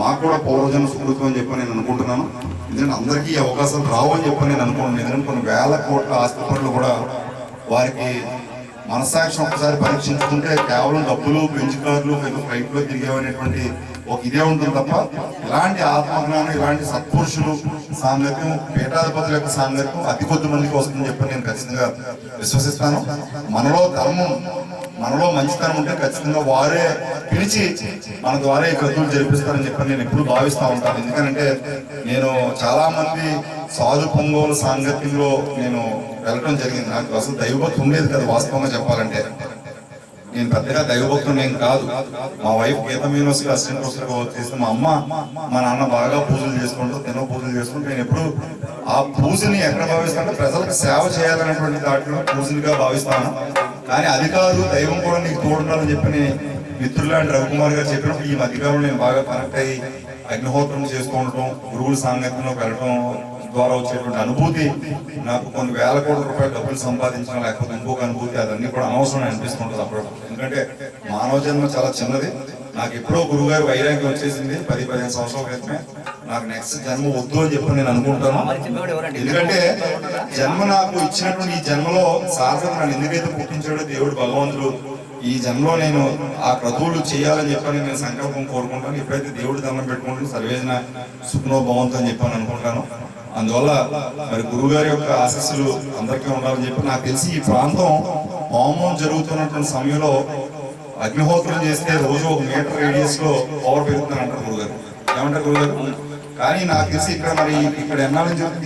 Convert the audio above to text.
మాకు కూడా పౌరజన సుకృతం అని చెప్పి నేను అనుకుంటున్నాను. ఎందుకంటే అందరికీ ఈ అవకాశాలు రావు అని చెప్పి నేను అనుకుంటున్నాను. ఎందుకంటే కొన్ని వేల కోట్ల ఆస్తి పనులు కూడా వారికి మనసాక్షి ఒకసారి పరీక్షించుకుంటే కేవలం డబ్బులు బెంచ్ కార్లు ఫ్లైట్లో తిరిగేవనేటువంటి ఒక ఇదే ఉంటుంది తప్ప ఇలాంటి ఆత్మజ్ఞానం ఇలాంటి సత్పురుషులు సాంగత్యం పీఠాధిపతుల యొక్క సాంగత్యం అతి కొద్ది మందికి వస్తుందని చెప్పి నేను ఖచ్చితంగా విశ్వసిస్తాను. మనలో ధర్మం మనలో మంచితనం ఉంటే ఖచ్చితంగా వారే పిలిచి మన ద్వారా ఈ కథలు జరిపిస్తారని చెప్పి నేను ఎప్పుడు భావిస్తూ ఉంటాను. ఎందుకంటే నేను చాలా మంది సాధు పొంగోల సాంగత్యంలో నేను వెళ్ళడం జరిగింది. నాకు అసలు దైవభక్తి ఉండేది కదా వాస్తవంగా చెప్పాలంటే. నేను పెద్దగా దైవభక్తుడు నేను కాదు. మా వైఫ్ గీత యూనివర్సిటీ అసిస్టెంట్ ప్రొఫెసర్గా చేస్తే మా అమ్మ మా నాన్న బాగా పూజలు చేసుకుంటూ తిన పూజలు చేసుకుంటూ నేను ఎప్పుడు ఆ పూజని ఎక్కడ భావిస్తానంటే ప్రజలకు సేవ చేయాలనేటువంటి దాంట్లో పూజలుగా భావిస్తాను. కానీ అధికారులు దైవం కూడా నీకు తోడున్నారని చెప్పి మిత్రులాంటి రవికుమార్ గారు చెప్పినప్పుడు ఈ మధ్యకాలంలో నేను బాగా కనెక్ట్ అయ్యి అగ్నిహోత్రం చేసుకోవటం గురువుల సాంగత్యంలో వెళ్ళటం ద్వారా వచ్చేటువంటి అనుభూతి నాకు కొన్ని వేల కోట్ల రూపాయలు డబ్బులు సంపాదించడం లేకపోతే ఇంకొక అనుభూతి అదన్నీ కూడా అనవసరం అనిపిస్తుంటుంది అప్పుడు ఎందుకంటే మానవ జన్మ చాలా చిన్నది. నాకు ఎప్పుడో గురుగారు వైరాగ్యం వచ్చేసింది పది పదిహేను సంవత్సరాల క్రితమే. నాకు నెక్స్ట్ జన్మ వద్దు అని చెప్పి నేను అనుకుంటాను ఎందుకంటే జన్మ నాకు ఇచ్చినటువంటి ఈ జన్మలో సార్థక నన్ను ఎందుకైతే పుట్టించాడో దేవుడు భగవంతుడు ఈ జన్మలో నేను ఆ క్రతువులు చేయాలని చెప్పని నేను సంకల్పం కోరుకుంటాను. ఎప్పుడైతే దేవుడు దండం పెట్టుకుంటాను సర్వేజన సుఖనో భవంతు అని చెప్పని అనుకుంటాను. అందువల్ల మరి గురుగారి యొక్క ఆశస్సులు అందరికీ ఉండాలని చెప్పి నాకు తెలిసి ఈ ప్రాంతం హోమం జరుగుతున్నటువంటి సమయంలో అగ్నిహోత్రం చేస్తే రోజు ఒక మీటర్ రేడియస్లో పవర్ పెరుగుతుందని అంటారు గురుగారు. ఏమంటారు గురుగారు? కానీ నాకు తెలిసి ఇక్కడ మరి ఇక్కడ ఎన్నాళ్ళని చెప్తుంది